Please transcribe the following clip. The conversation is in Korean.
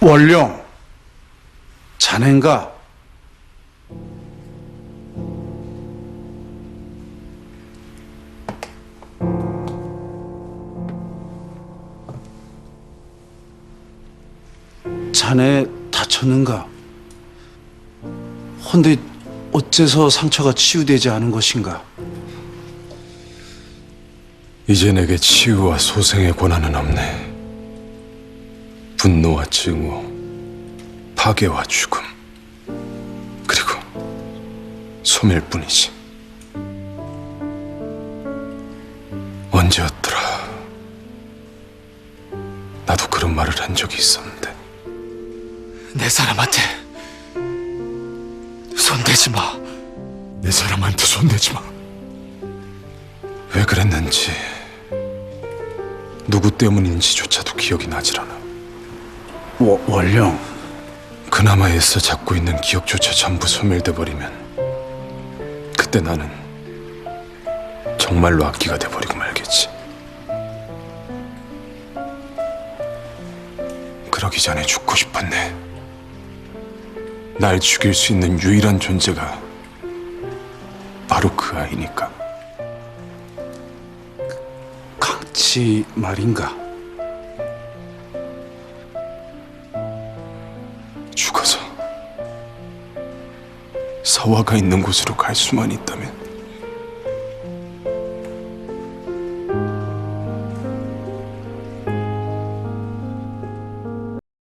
원룡, 자넨가? 자네 다쳤는가? 헌데 어째서 상처가 치유되지 않은 것인가? 이제 내게 치유와 소생의 권한은 없네. 분노와 증오, 파괴와 죽음, 그리고 소멸 뿐이지. 언제였더라? 나도 그런 말을 한 적이 있었는데 내 사람한테 손대지 마. 내 사람한테 손대지 마. 왜 그랬는지 누구 때문인지조차도 기억이 나질 않아. 워- 원룡, 그나마 애써 잡고 있는 기억조차 전부 소멸돼 버리면 그때 나는 정말로 악기가 돼 버리고 말겠지. 그러기 전에 죽고 싶었네. 날 죽일 수 있는 유일한 존재가 바로 그 아이니까. 강치 말인가? 죽어서 서화가 있는 곳으로 갈 수만 있다면